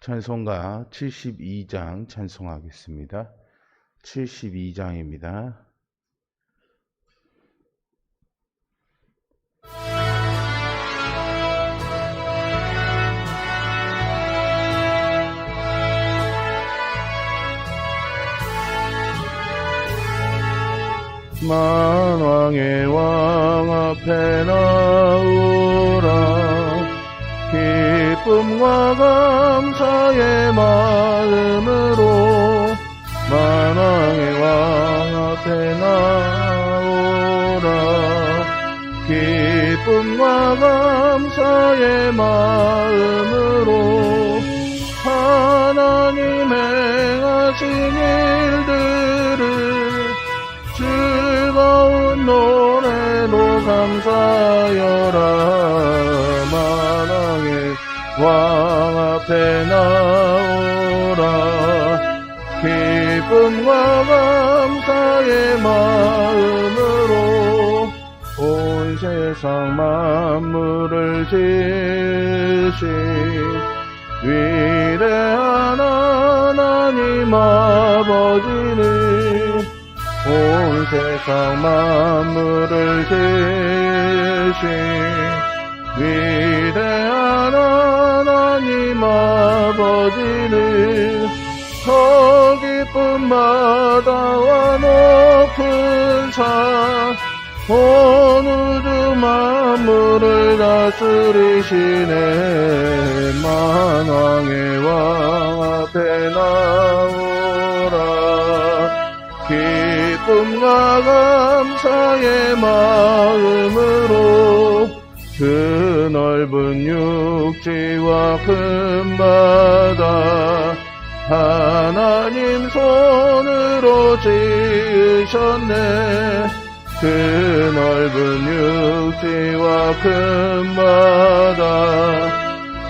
찬송가 72장 찬송하겠습니다. 72장입니다. 만왕의 왕 앞에 나오라 기쁨과 감사의 마음으로 만왕의 왕 앞에 나오라. 기쁨과 감사의 마음으로 하나님 행하신 일들을 즐거운 노래로 감사여라 감사의 마음으로 온 세상 만물을 지으신 위대한 하나님 아버지는 온 세상 만물을 지으신 위대한 하나님 아버지는 저 깊은 바다와 높은 산온 우주 만물을 다스리시네. 만왕의 왕 앞에 나오라. 기쁨과 감사의 마음으로 그 넓은 육지와 큰 바다 하나님 손으로 지으셨네. 그 넓은 육지와 큰 바다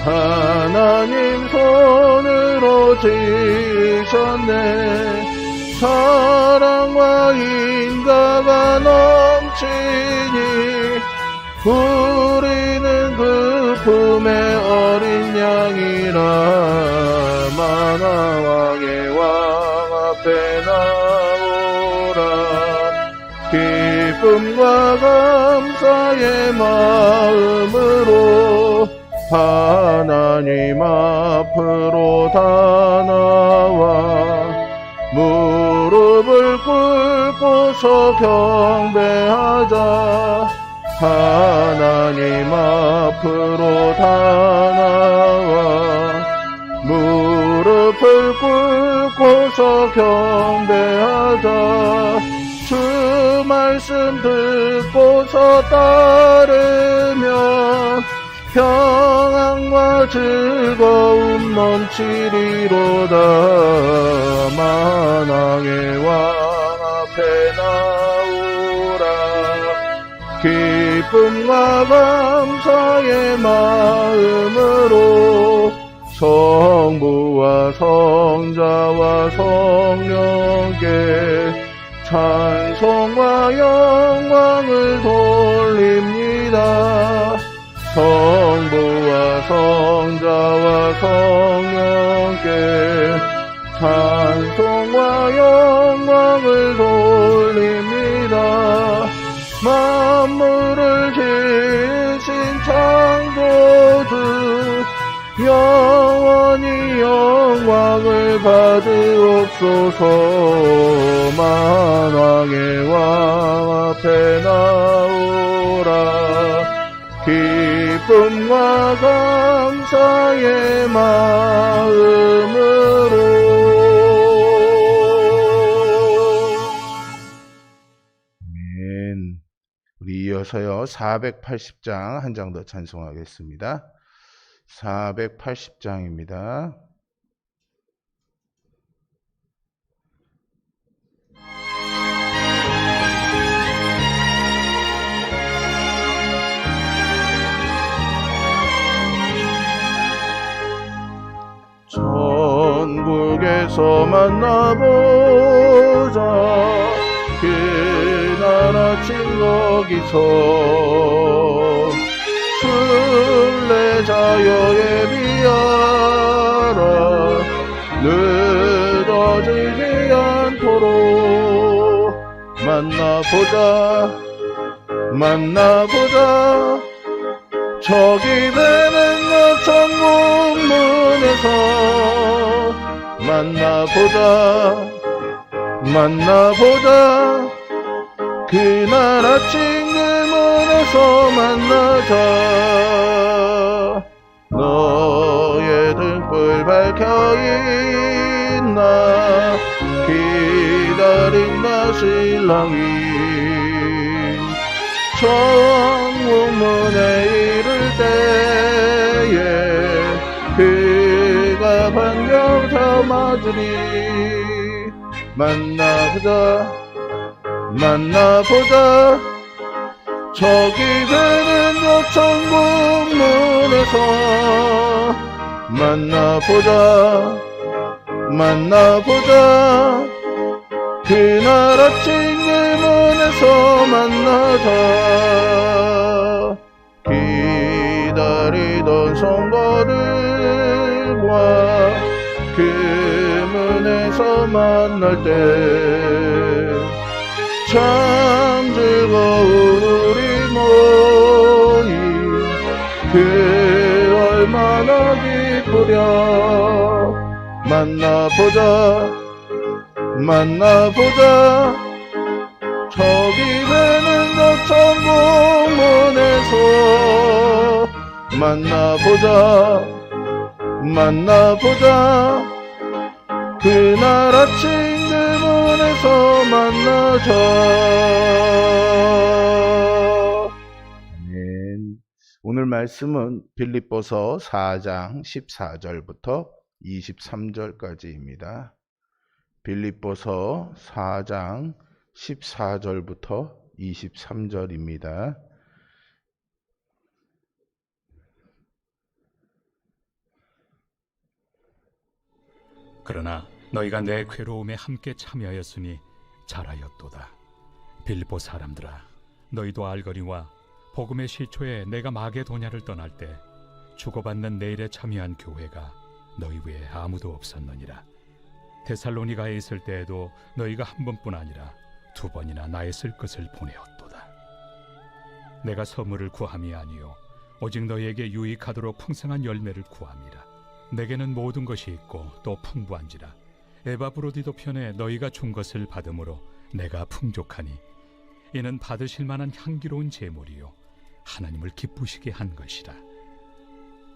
하나님 손으로 지으셨네. 사랑과 인가가 넘치니 우리는 그 품에 어린 양이라 만왕의 왕 앞에 나오라. 기쁨과 감사의 마음으로 하나님 앞으로 다 나와. 무릎을 꿇고서 경배하자. 하나님 앞으로 다 나와. 무릎을 꿇고서 경배하자. 주 말씀 듣고서 따르면 평안과 즐거움 넘치리로다. 만왕의 왕 앞에 나오라. 기쁨과 감사의 마음으로 성부와 성자와 성령께 찬송과 영광을 돌립니다. 성부와 성자와 성령께 찬송과 영광을 돌립니다. 만물을 지으신 창조주 영원히 영광을 받으옵소서 만왕의 왕 앞에 나오라 기쁨과 감사의 마음으로 아멘. 우리 이어서요 480장 한 장 더 찬송하겠습니다. 480장입니다. 천국에서 만나보자 그날 아침 거기서 순례 자여 예비하라. 늦어지지 않도록 만나보자 만나보자. 저기 배는 천국 문에서 만나보자 만나보자. 그날 아침 그 문에서 만나자 밝혀있나 기다린다 신랑이. 천국문에 이를 때에 그가 반경 삼아주리 만나보자 만나보자. 저기 되는 저 천국 문에서 만나보자 만나보자. 그날 아침 일문에서 만나자. 기다리던 성도들과 그 문에서 만날 때 참 즐거운 우리 모임. 그 얼마나 기쁘랴 만나보자 만나보자. 저기 되는 저 천국문에서 만나보자 만나보자. 그날 아침 그 문에서 만나자. 오늘 말씀은 빌립보서 4장 14절부터 23절까지입니다. 빌립보서 4장 14절부터 23절입니다. 그러나 너희가 내 괴로움에 함께 참여하였으니 잘하였도다. 빌보 사람들아, 너희도 알거니와 복음의 시초에 내가 마게도냐를 떠날 때 주고받는 내일에 참여한 교회가 너희 외에 아무도 없었느니라. 데살로니가에 있을 때에도 너희가 한 번뿐 아니라 두 번이나 나의 쓸 것을 보내었도다. 내가 선물을 구함이 아니요 오직 너희에게 유익하도록 풍성한 열매를 구함이라. 내게는 모든 것이 있고 또 풍부한지라 에바브로디도 편에 너희가 준 것을 받음으로 내가 풍족하니 이는 받으실 만한 향기로운 제물이요 하나님을 기쁘시게 한 것이라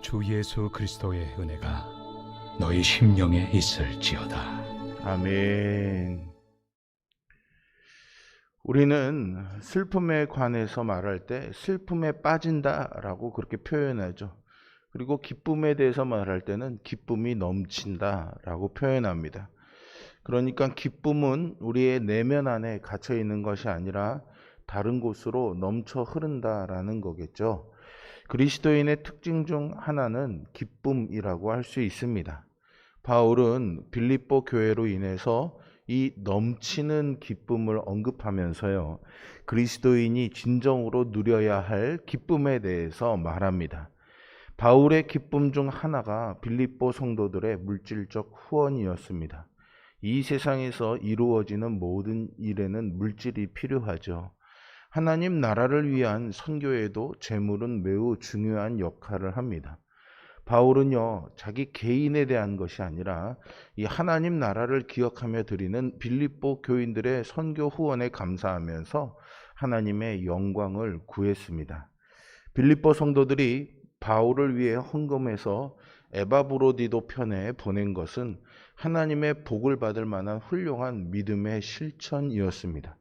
주 예수 그리스도의 은혜가 너희 심령에 있을지어다. 아멘. 우리는 슬픔에 관해서 말할 때 슬픔에 빠진다라고 그렇게 표현하죠. 그리고 기쁨에 대해서 말할 때는 기쁨이 넘친다라고 표현합니다. 그러니까 기쁨은 우리의 내면 안에 갇혀 있는 것이 아니라 다른 곳으로 넘쳐 흐른다라는 거겠죠. 그리스도인의 특징 중 하나는 기쁨이라고 할 수 있습니다. 바울은 빌립보 교회로 인해서 이 넘치는 기쁨을 언급하면서요. 그리스도인이 진정으로 누려야 할 기쁨에 대해서 말합니다. 바울의 기쁨 중 하나가 빌립보 성도들의 물질적 후원이었습니다. 이 세상에서 이루어지는 모든 일에는 물질이 필요하죠. 하나님 나라를 위한 선교에도 재물은 매우 중요한 역할을 합니다. 바울은요, 자기 개인에 대한 것이 아니라 이 하나님 나라를 기억하며 드리는 빌립보 교인들의 선교 후원에 감사하면서 하나님의 영광을 구했습니다. 빌립보 성도들이 바울을 위해 헌금해서 에바브로디도 편에 보낸 것은 하나님의 복을 받을 만한 훌륭한 믿음의 실천이었습니다.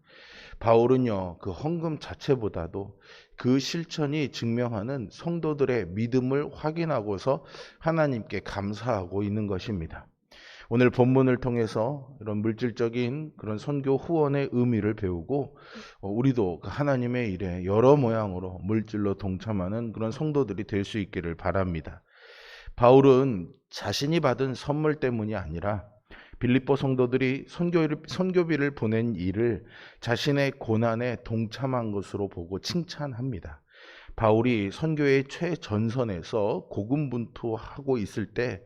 바울은요, 그 헌금 자체보다도 그 실천이 증명하는 성도들의 믿음을 확인하고서 하나님께 감사하고 있는 것입니다. 오늘 본문을 통해서 이런 물질적인 그런 선교 후원의 의미를 배우고 어, 우리도 그 하나님의 일에 여러 모양으로 물질로 동참하는 그런 성도들이 될 수 있기를 바랍니다. 바울은 자신이 받은 선물 때문이 아니라 빌립보 성도들이 선교, 선교비를 보낸 일을 자신의 고난에 동참한 것으로 보고 칭찬합니다. 바울이 선교의 최전선에서 고군분투하고 있을 때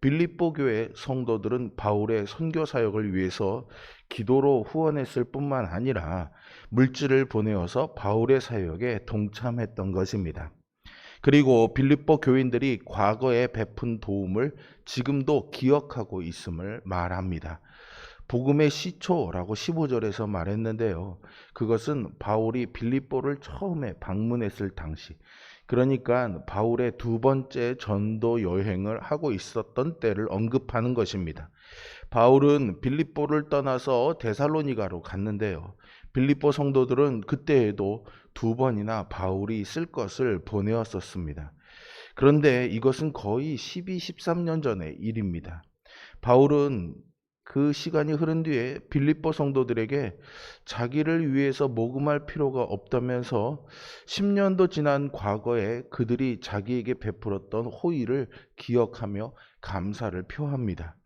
빌립보 교회 성도들은 바울의 선교 사역을 위해서 기도로 후원했을 뿐만 아니라 물질을 보내어서 바울의 사역에 동참했던 것입니다. 그리고 빌립보 교인들이 과거에 베푼 도움을 지금도 기억하고 있음을 말합니다. 복음의 시초라고 15절에서 말했는데요. 그것은 바울이 빌립보를 처음에 방문했을 당시, 그러니까 바울의 두 번째 전도 여행을 하고 있었던 때를 언급하는 것입니다. 바울은 빌립보를 떠나서 데살로니가로 갔는데요. 빌립보 성도들은 그때에도 두 번이나 바울이 쓸 것을 보내었었습니다. 그런데 이것은 거의 12, 13년 전의 일입니다. 바울은 그 시간이 흐른 뒤에 빌립보 성도들에게 자기를 위해서 모금할 필요가 없다면서 10년도 지난 과거에 그들이 자기에게 베풀었던 호의를 기억하며 감사를 표합니다.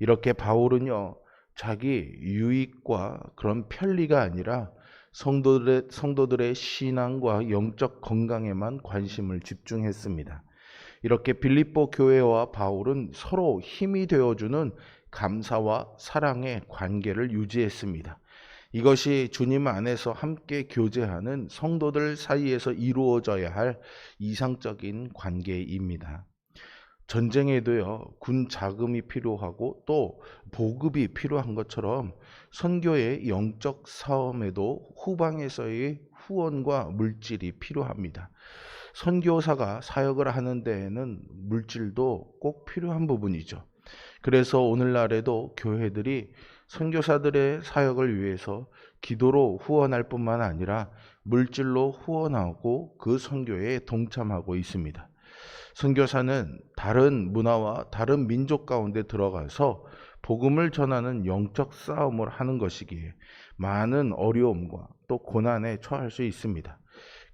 이렇게 바울은요, 자기 유익과 그런 편리가 아니라 성도들의, 성도들의 신앙과 영적 건강에만 관심을 집중했습니다. 이렇게 빌립보 교회와 바울은 서로 힘이 되어주는 감사와 사랑의 관계를 유지했습니다. 이것이 주님 안에서 함께 교제하는 성도들 사이에서 이루어져야 할 이상적인 관계입니다. 전쟁에도요, 군 자금이 필요하고 또 보급이 필요한 것처럼 선교의 영적 싸움에도 후방에서의 후원과 물질이 필요합니다. 선교사가 사역을 하는 데에는 물질도 꼭 필요한 부분이죠. 그래서 오늘날에도 교회들이 선교사들의 사역을 위해서 기도로 후원할 뿐만 아니라 물질로 후원하고 그 선교에 동참하고 있습니다. 선교사는 다른 문화와 다른 민족 가운데 들어가서 복음을 전하는 영적 싸움을 하는 것이기에 많은 어려움과 또 고난에 처할 수 있습니다.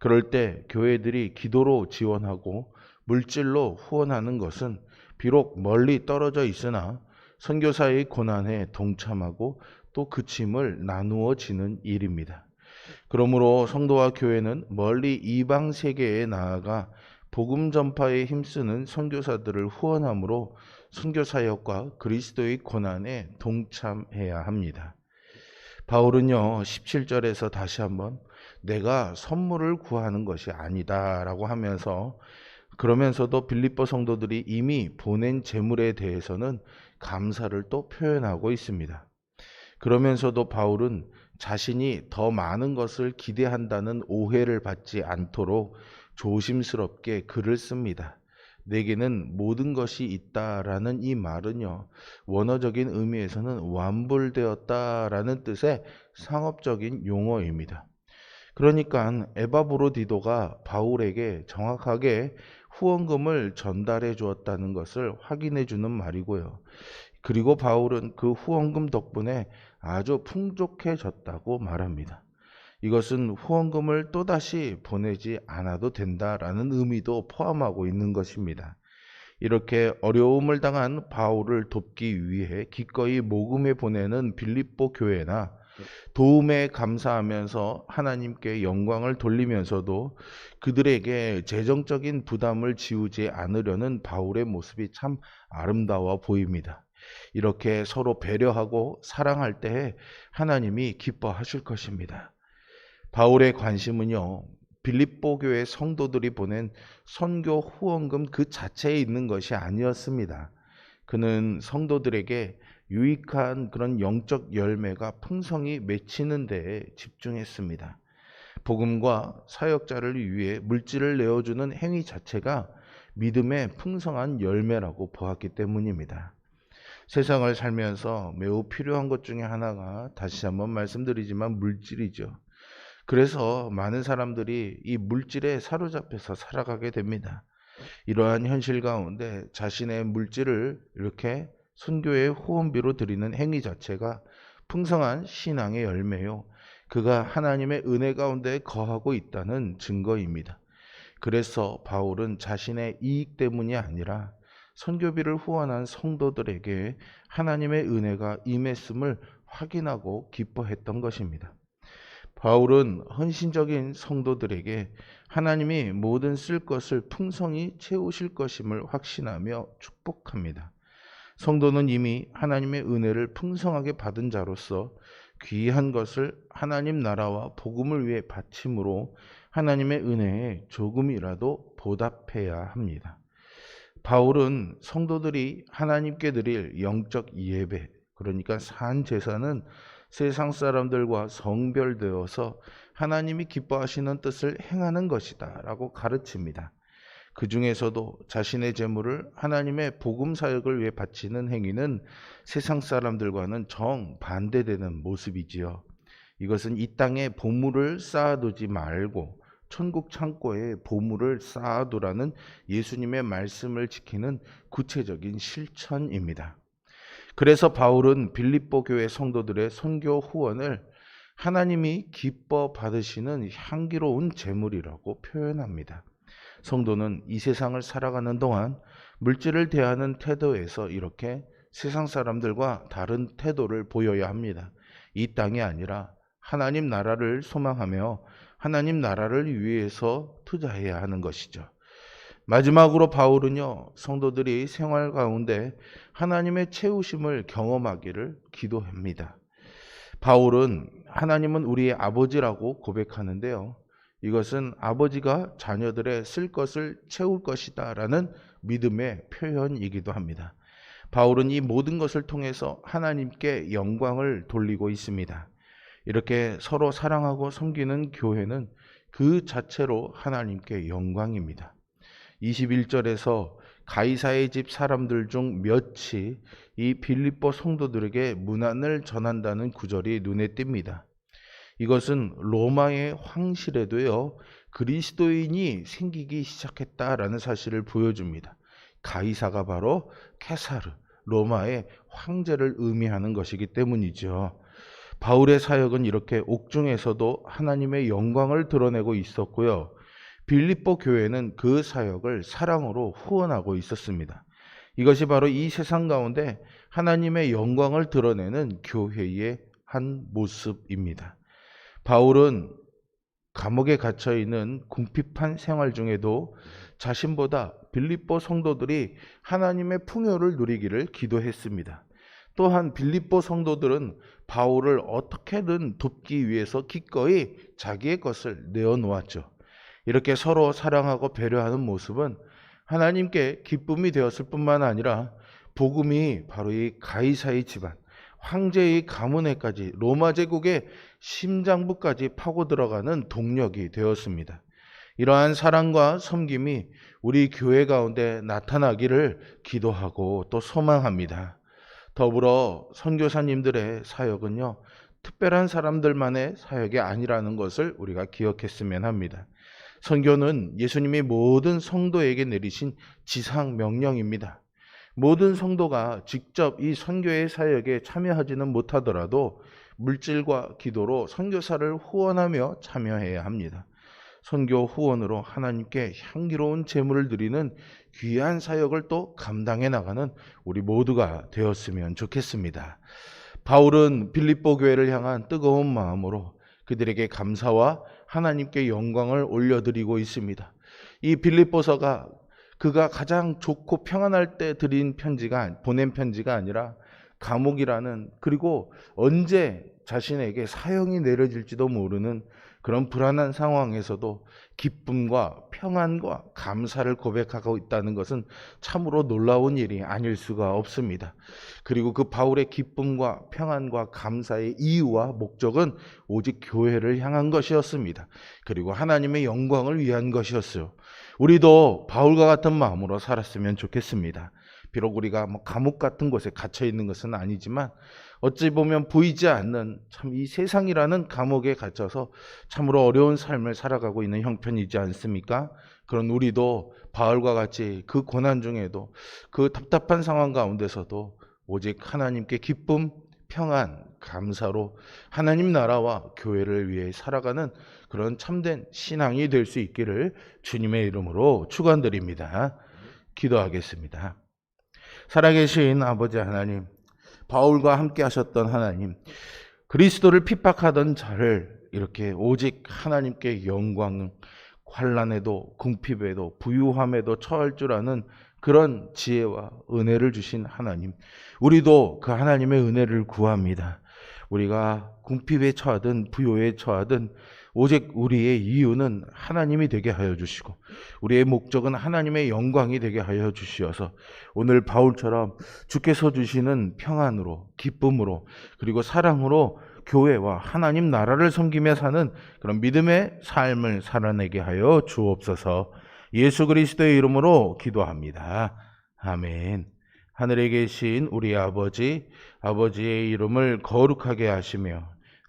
그럴 때 교회들이 기도로 지원하고 물질로 후원하는 것은 비록 멀리 떨어져 있으나 선교사의 고난에 동참하고 또 그침을 나누어지는 일입니다. 그러므로 성도와 교회는 멀리 이방 세계에 나아가 복음 전파에 힘쓰는 선교사들을 후원함으로 선교 사역과 그리스도의 고난에 동참해야 합니다. 바울은요, 17절에서 다시 한번 내가 선물을 구하는 것이 아니다라고 하면서 그러면서도 빌립보 성도들이 이미 보낸 재물에 대해서는 감사를 또 표현하고 있습니다. 그러면서도 바울은 자신이 더 많은 것을 기대한다는 오해를 받지 않도록 조심스럽게 글을 씁니다. 내게는 모든 것이 있다라는 이 말은요, 원어적인 의미에서는 완불되었다라는 뜻의 상업적인 용어입니다. 그러니까 에바브로디도가 바울에게 정확하게 후원금을 전달해 주었다는 것을 확인해 주는 말이고요. 그리고 바울은 그 후원금 덕분에 아주 풍족해졌다고 말합니다. 이것은 후원금을 또다시 보내지 않아도 된다라는 의미도 포함하고 있는 것입니다. 이렇게 어려움을 당한 바울을 돕기 위해 기꺼이 모금해 보내는 빌립보 교회나 도움에 감사하면서 하나님께 영광을 돌리면서도 그들에게 재정적인 부담을 지우지 않으려는 바울의 모습이 참 아름다워 보입니다. 이렇게 서로 배려하고 사랑할 때에 하나님이 기뻐하실 것입니다. 바울의 관심은요, 빌립보 교회 성도들이 보낸 선교 후원금 그 자체에 있는 것이 아니었습니다. 그는 성도들에게 유익한 그런 영적 열매가 풍성히 맺히는 데에 집중했습니다. 복음과 사역자를 위해 물질을 내어주는 행위 자체가 믿음의 풍성한 열매라고 보았기 때문입니다. 세상을 살면서 매우 필요한 것 중에 하나가 다시 한번 말씀드리지만 물질이죠. 그래서 많은 사람들이 이 물질에 사로잡혀서 살아가게 됩니다. 이러한 현실 가운데 자신의 물질을 이렇게 선교의 후원비로 드리는 행위 자체가 풍성한 신앙의 열매요. 그가 하나님의 은혜 가운데 거하고 있다는 증거입니다. 그래서 바울은 자신의 이익 때문이 아니라 선교비를 후원한 성도들에게 하나님의 은혜가 임했음을 확인하고 기뻐했던 것입니다. 바울은 헌신적인 성도들에게 하나님이 모든 쓸 것을 풍성히 채우실 것임을 확신하며 축복합니다. 성도는 이미 하나님의 은혜를 풍성하게 받은 자로서 귀한 것을 하나님 나라와 복음을 위해 바침으로 하나님의 은혜에 조금이라도 보답해야 합니다. 바울은 성도들이 하나님께 드릴 영적 예배, 그러니까 산 제사는 세상 사람들과 성별되어서 하나님이 기뻐하시는 뜻을 행하는 것이다 라고 가르칩니다. 그 중에서도 자신의 재물을 하나님의 복음 사역을 위해 바치는 행위는 세상 사람들과는 정반대되는 모습이지요. 이것은 이 땅에 보물을 쌓아두지 말고 천국 창고에 보물을 쌓아두라는 예수님의 말씀을 지키는 구체적인 실천입니다. 그래서 바울은 빌립보 교회 성도들의 선교 후원을 하나님이 기뻐 받으시는 향기로운 재물이라고 표현합니다. 성도는 이 세상을 살아가는 동안 물질을 대하는 태도에서 이렇게 세상 사람들과 다른 태도를 보여야 합니다. 이 땅이 아니라 하나님 나라를 소망하며 하나님 나라를 위해서 투자해야 하는 것이죠. 마지막으로 바울은요, 성도들이 생활 가운데 하나님의 채우심을 경험하기를 기도합니다. 바울은 하나님은 우리의 아버지라고 고백하는데요. 이것은 아버지가 자녀들의 쓸 것을 채울 것이다 라는 믿음의 표현이기도 합니다. 바울은 이 모든 것을 통해서 하나님께 영광을 돌리고 있습니다. 이렇게 서로 사랑하고 섬기는 교회는 그 자체로 하나님께 영광입니다. 21절에서 가이사의 집 사람들 중 몇이 이 빌립보 성도들에게 문안을 전한다는 구절이 눈에 띕니다. 이것은 로마의 황실에도요 그리스도인이 생기기 시작했다라는 사실을 보여줍니다. 가이사가 바로 케사르 로마의 황제를 의미하는 것이기 때문이죠. 바울의 사역은 이렇게 옥중에서도 하나님의 영광을 드러내고 있었고요. 빌립보 교회는 그 사역을 사랑으로 후원하고 있었습니다. 이것이 바로 이 세상 가운데 하나님의 영광을 드러내는 교회의 한 모습입니다. 바울은 감옥에 갇혀 있는 궁핍한 생활 중에도 자신보다 빌립보 성도들이 하나님의 풍요를 누리기를 기도했습니다. 또한 빌립보 성도들은 바울을 어떻게든 돕기 위해서 기꺼이 자기의 것을 내어놓았죠. 이렇게 서로 사랑하고 배려하는 모습은 하나님께 기쁨이 되었을 뿐만 아니라 복음이 바로 이 가이사의 집안, 황제의 가문에까지 로마 제국의 심장부까지 파고 들어가는 동력이 되었습니다. 이러한 사랑과 섬김이 우리 교회 가운데 나타나기를 기도하고 또 소망합니다. 더불어 선교사님들의 사역은요, 특별한 사람들만의 사역이 아니라는 것을 우리가 기억했으면 합니다. 선교는 예수님이 모든 성도에게 내리신 지상 명령입니다. 모든 성도가 직접 이 선교의 사역에 참여하지는 못하더라도 물질과 기도로 선교사를 후원하며 참여해야 합니다. 선교 후원으로 하나님께 향기로운 제물을 드리는 귀한 사역을 또 감당해 나가는 우리 모두가 되었으면 좋겠습니다. 바울은 빌립보 교회를 향한 뜨거운 마음으로 그들에게 감사와 하나님께 영광을 올려드리고 있습니다. 이 빌립보서가 그가 가장 좋고 평안할 때 드린 편지가 보낸 편지가 아니라 감옥이라는 그리고 언제 자신에게 사형이 내려질지도 모르는 그런 불안한 상황에서도 기쁨과 평안과 감사를 고백하고 있다는 것은 참으로 놀라운 일이 아닐 수가 없습니다. 그리고 그 바울의 기쁨과 평안과 감사의 이유와 목적은 오직 교회를 향한 것이었습니다. 그리고 하나님의 영광을 위한 것이었어요. 우리도 바울과 같은 마음으로 살았으면 좋겠습니다. 비록 우리가 뭐 감옥 같은 곳에 갇혀 있는 것은 아니지만 어찌 보면 보이지 않는 참 이 세상이라는 감옥에 갇혀서 참으로 어려운 삶을 살아가고 있는 형편이지 않습니까? 그런 우리도 바울과 같이 그 고난 중에도 그 답답한 상황 가운데서도 오직 하나님께 기쁨, 평안, 감사로 하나님 나라와 교회를 위해 살아가는 그런 참된 신앙이 될 수 있기를 주님의 이름으로 축원드립니다. 기도하겠습니다. 살아계신 아버지 하나님, 바울과 함께 하셨던 하나님, 그리스도를 핍박하던 자를 이렇게 오직 하나님께 영광, 환란에도 궁핍에도 부유함에도 처할 줄 아는 그런 지혜와 은혜를 주신 하나님, 우리도 그 하나님의 은혜를 구합니다. 우리가 궁핍에 처하든 부요에 처하든 오직 우리의 이유는 하나님이 되게 하여 주시고 우리의 목적은 하나님의 영광이 되게 하여 주시어서 오늘 바울처럼 주께서 주시는 평안으로 기쁨으로 그리고 사랑으로 교회와 하나님 나라를 섬기며 사는 그런 믿음의 삶을 살아내게 하여 주옵소서. 예수 그리스도의 이름으로 기도합니다. 아멘. 하늘에 계신 우리 아버지, 아버지의 이름을 거룩하게 하시며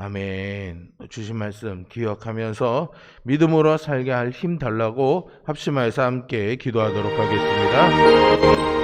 아멘. 주신 말씀 기억하면서 믿음으로 살게 할 힘 달라고 합심하여서 함께 기도하도록 하겠습니다.